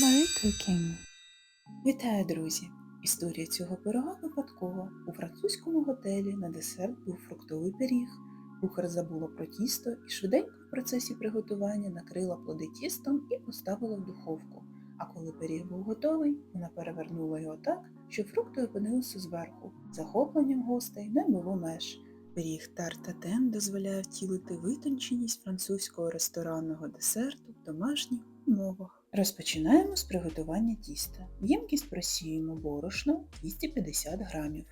Marie. Вітаю, друзі! Історія цього пирога випадкова. У французькому готелі на десерт був фруктовий пиріг. Кухар забула про тісто і швиденько в процесі приготування накрила плоди тістом і поставила в духовку. А коли пиріг був готовий, вона перевернула його так, що фрукти опинилися зверху. Захопленням гостей не було меж. Пиріг тартатен дозволяє втілити витонченість французького ресторанного десерту в домашніх умовах. Розпочинаємо з приготування тіста. Ємкість просіємо борошно 250 грамів.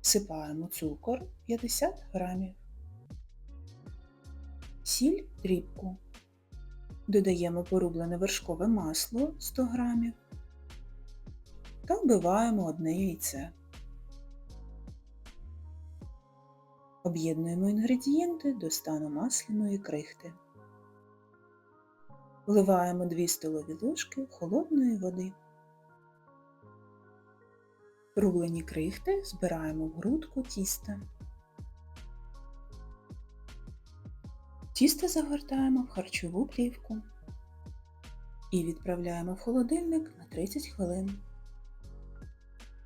Всипаємо цукор 50 грамів. Сіль дрібку. Додаємо порублене вершкове масло 100 грамів та вбиваємо одне яйце. Об'єднуємо інгредієнти до стану масляної крихти. Вливаємо 2 столові ложки холодної води. Рублені крихти збираємо в грудку тіста. Тісто загортаємо в харчову плівку і відправляємо в холодильник на 30 хвилин.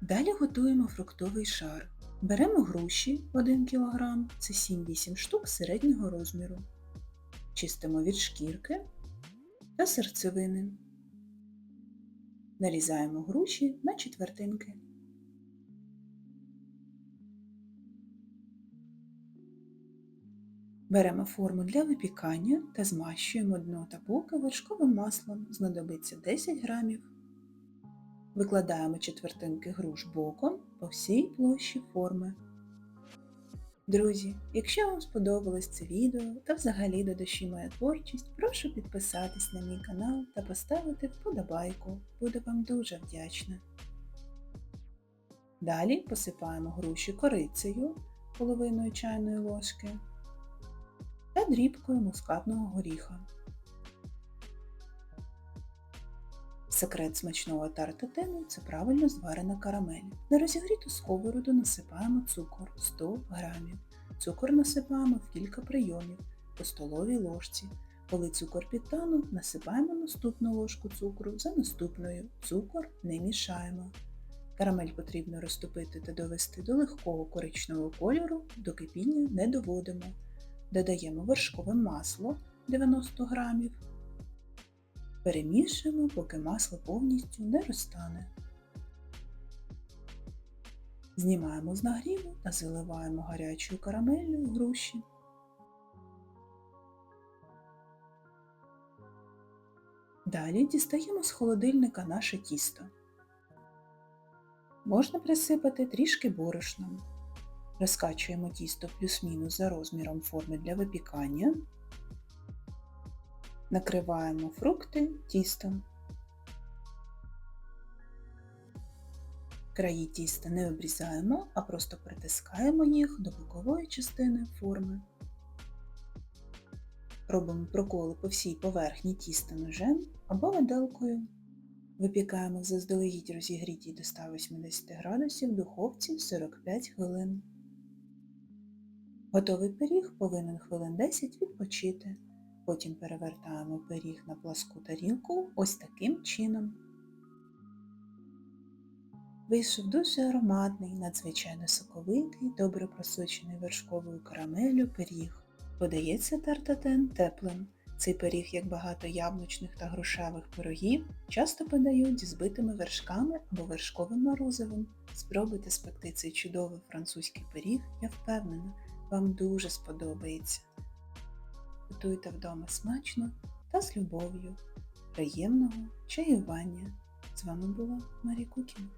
Далі готуємо фруктовий шар. Беремо груші 1 кг, це 7-8 штук середнього розміру. Чистимо від шкірки та серцевини. Нарізаємо груші на четвертинки. Беремо форму для випікання та змащуємо дно та боки вершковим маслом, знадобиться 10 грамів. Викладаємо четвертинки груш боком по всій площі форми. Друзі, якщо вам сподобалось це відео та взагалі до душі моя творчість, прошу підписатись на мій канал та поставити вподобайку. Буду вам дуже вдячна. Далі посипаємо груші корицею половиною чайної ложки та дрібкою мускатного горіха. Секрет смачного тартатину – це правильно зварена карамель. На розігріту сковороду насипаємо цукор 100 г. Цукор насипаємо в кілька прийомів по столовій ложці. Коли цукор підтанув, насипаємо наступну ложку цукру за наступною. Цукор не мішаємо. Карамель потрібно розтопити та довести до легкого коричневого кольору, до кипіння не доводимо. Додаємо вершкове масло 90 г. Перемішуємо, поки масло повністю не розтане. Знімаємо з нагріву та заливаємо гарячою карамеллю в груші. Далі дістаємо з холодильника наше тісто. Можна присипати трішки борошном. Розкачуємо тісто плюс-мінус за розміром форми для випікання. Накриваємо фрукти тістом. Краї тіста не обрізаємо, а просто притискаємо їх до бокової частини форми. Робимо проколи по всій поверхні тіста ножем або виделкою. Випікаємо заздалегідь розігрітій до 180 градусів духовці 45 хвилин. Готовий пиріг повинен хвилин 10 відпочити. Потім перевертаємо пиріг на пласку тарілку ось таким чином. Вийшов дуже ароматний, надзвичайно соковитий, добре просочений вершковою карамелю пиріг. Подається тартатен теплим. Цей пиріг, як багато яблучних та грушевих пирогів, часто подають зі збитими вершками або вершковим морозивом. Спробуйте спекти цей чудовий французький пиріг, я впевнена, вам дуже сподобається. Готуйте вдома смачно та з любов'ю. Приємного чаювання! З вами була Марі Кукіна.